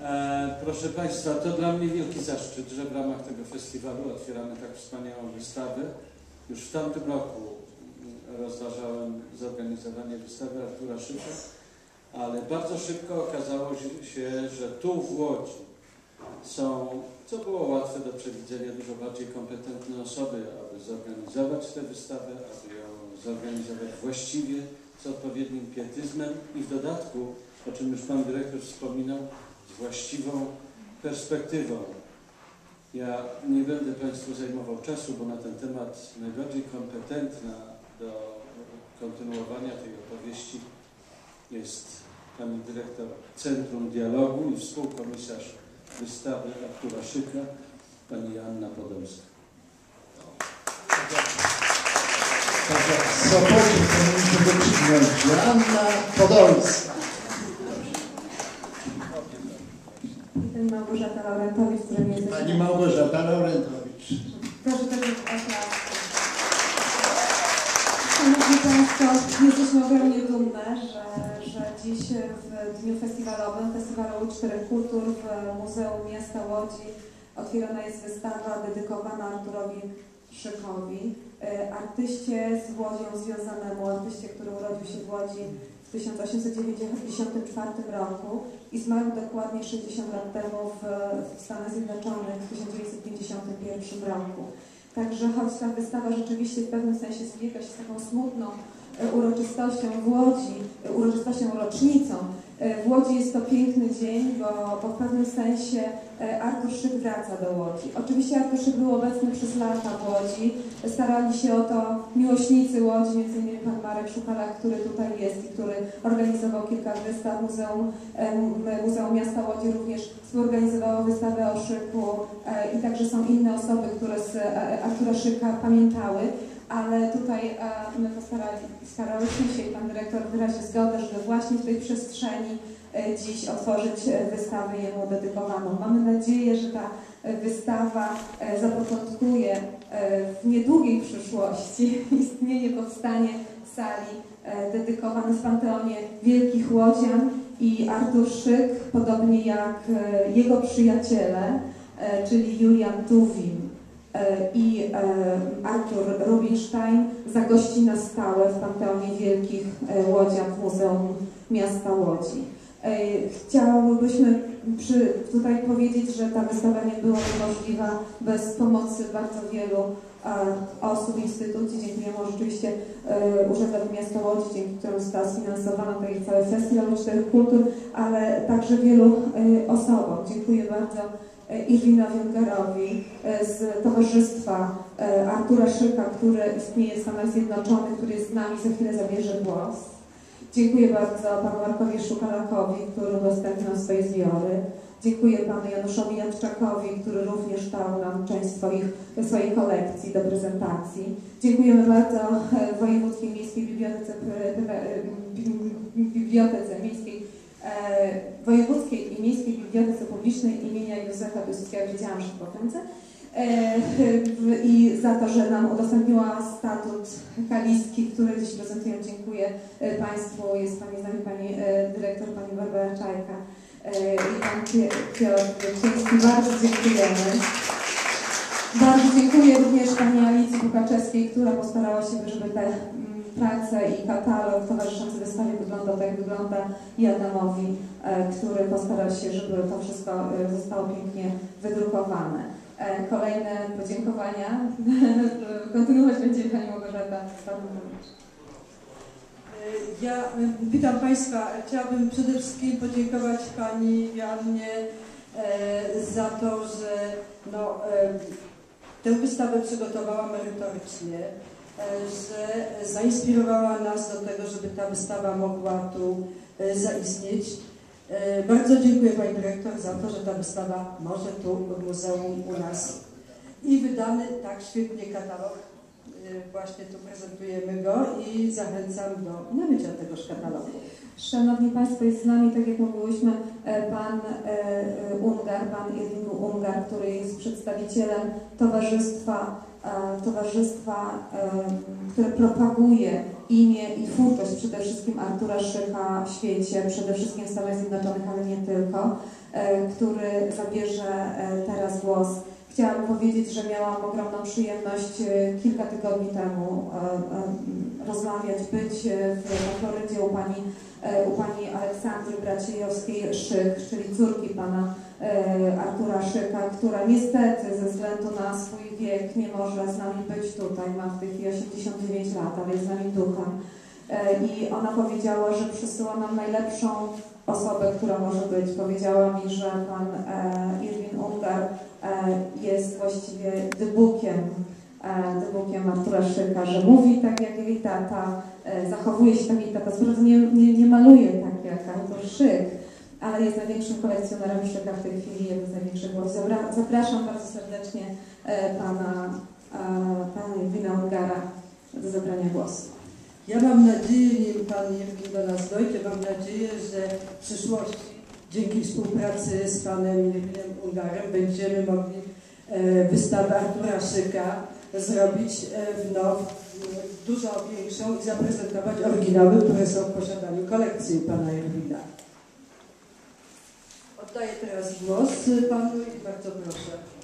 E, proszę Państwa, to dla mnie wielki zaszczyt, że w ramach tego festiwalu otwieramy tak wspaniałą wystawę. Już w tamtym roku mm, rozważałem zorganizowanie wystawy Artura Szyka, ale bardzo szybko okazało się, że tu w Łodzi są, co było łatwe do przewidzenia, dużo bardziej kompetentne osoby, aby zorganizować tę wystawę, aby ją zorganizować właściwie, z odpowiednim pietyzmem i w dodatku, o czym już Pan Dyrektor wspominał, właściwą perspektywą. Ja nie będę Państwu zajmował czasu, bo na ten temat najbardziej kompetentna do kontynuowania tej opowieści jest Pani Dyrektor Centrum Dialogu i współkomisarz wystawy Artura Szyka, Pani. Tak jak w Sopocie powinniśmy wykrzyknąć Joanna Podolska. Małgorzata Laurentowicz, która mnie jest... Pani Małgorzata Laurentowicz. Proszę też aplauz. Szanowni Państwo, jesteśmy ogromnie dumne, że, że dziś w dniu festiwalowym, Festiwalu Czterech Kultur w Muzeum Miasta Łodzi otwierana jest wystawa dedykowana Arturowi Szykowi, e, artyście z Łodzią związanemu, artyście, który urodził się w Łodzi w 1894 roku i zmarł dokładnie 60 lat temu w, w Stanach Zjednoczonych w 1951 roku. Także choć ta wystawa rzeczywiście w pewnym sensie zbiega się z taką smutną e, uroczystością w Łodzi, e, uroczystością rocznicą, w Łodzi jest to piękny dzień, bo, bo w pewnym sensie e, Artur Szyk wraca do Łodzi. Oczywiście Artur Szyk był obecny przez lata w Łodzi. Starali się o to miłośnicy Łodzi, innymi pan Marek Szukala, który tutaj jest i który organizował kilka wystaw. Muzeum, em, Muzeum Miasta Łodzi również współorganizowało wystawę o Szyku e, i także są inne osoby, które z e, Artura Szyka pamiętały. Ale tutaj e, my postarali, starałyśmy się i pan dyrektor wyraził zgodę, żeby właśnie w tej przestrzeni e, dziś otworzyć e, wystawę jemu dedykowaną. Mamy nadzieję, że ta wystawa zapoczątkuje w niedługiej przyszłości istnienie, powstanie sali dedykowanej w Panteonie Wielkich Łodzian i Artur Szyk, podobnie jak jego przyjaciele, czyli Julian Tuwim i Artur Rubinstein zagości na stałe w Panteonie Wielkich e, Łodzian w Muzeum Miasta Łodzi. Chciałybyśmy przy, tutaj powiedzieć, że ta wystawa nie byłaby możliwa bez pomocy bardzo wielu e, osób, instytucji. Dziękujemy rzeczywiście e, Urzędowi Miasta Łodzi, dzięki któremu została sfinansowana tutaj cały Festiwal Czterech Kultur, ale także wielu e, osobom. Dziękuję bardzo e, Irwinowi Ungarowi e, z Towarzystwa Artura Szyka, który istnieje w Stanach Zjednoczonych, który jest z nami, za chwilę zabierze głos. Dziękuję bardzo panu Markowi Szukalakowi, który udostępnił swoje zbiory. Dziękuję panu Januszowi Jadczakowi, który również dał nam część swoich, swojej kolekcji do prezentacji. Dziękujemy bardzo e, Wojewódzkiej Miejskiej Bibliotece, Bibliotece Miejskiej e, Wojewódzkiej i Miejskiej Bibliotece Publicznej imienia Józefa Piłsudskiego, wiedziałam, że pokręcę, i za to, że nam udostępniła statut kaliski, który dziś prezentuję. Dziękuję e, Państwu. Jest Pani z nami, Pani e, Dyrektor, Pani Barbara Czajka e, i Pan Piotr Wieczyński. Bardzo dziękujemy. Bardzo dziękuję również Pani Alicji Pukaczewskiej, która postarała się, żeby te mm, prace i katalog towarzyszący wystawie wyglądał tak, jak wygląda i Adamowi, e, który postarał się, żeby to wszystko e, zostało pięknie wydrukowane. E, Kolejne podziękowania kontynuować będzie Pani Małgorzata Stanowicz. Ja y, witam Państwa. Chciałabym przede wszystkim podziękować Pani Joannie e, za to, że no, e, tę wystawę przygotowała merytorycznie, e, że zainspirowała nas do tego, żeby ta wystawa mogła tu e, zaistnieć. E, Bardzo dziękuję Pani Dyrektor za to, że ta wystawa może tu w muzeum u nas i wydany tak świetnie katalog. Y, Właśnie tu prezentujemy go i zachęcam do nabycia tegoż katalogu. Szanowni Państwo, jest z nami, tak jak mówiłyśmy, e, pan e, e, pan Ungar, który jest przedstawicielem towarzystwa, e, towarzystwa e, które propaguje imię i twórczość przede wszystkim Artura Szycha w świecie, przede wszystkim w Stanach Zjednoczonych, ale nie tylko, e, zabierze e, teraz głos. Chciałam powiedzieć, że miałam ogromną przyjemność e, kilka tygodni temu e, e, rozmawiać, być w, Florydzie u pani, u pani Aleksandry Braciejowskiej-Szyk, czyli córki pana Artura Szyka, która niestety ze względu na swój wiek nie może z nami być tutaj, ma w tej chwili 89 lat, ale jest z nami duchem. I ona powiedziała, że przysyła nam najlepszą osobę, która może być. Powiedziała mi, że pan Irwin Ungar jest właściwie dybukiem, e, dybukiem Artura Szyka, że mówi tak jak jej tata, e, zachowuje się tak jak jej tata, prawda nie, nie, nie maluje tak jak Artur Szyk, ale jest największym kolekcjonerem Szyka w tej chwili, jeden z największych Zapraszam bardzo serdecznie e, pana, e, pana Irwina Ungara do zabrania głosu. Ja mam nadzieję, nim Pan Jewgin do nas dojdzie, mam nadzieję, że w przyszłości dzięki współpracy z Panem Jewginem Ungarem będziemy mogli e, wystawę Artura Szyka zrobić e, no, dużo większą i zaprezentować oryginały, które są w posiadaniu kolekcji Pana Jewgina. Oddaję teraz głos Panu i bardzo proszę.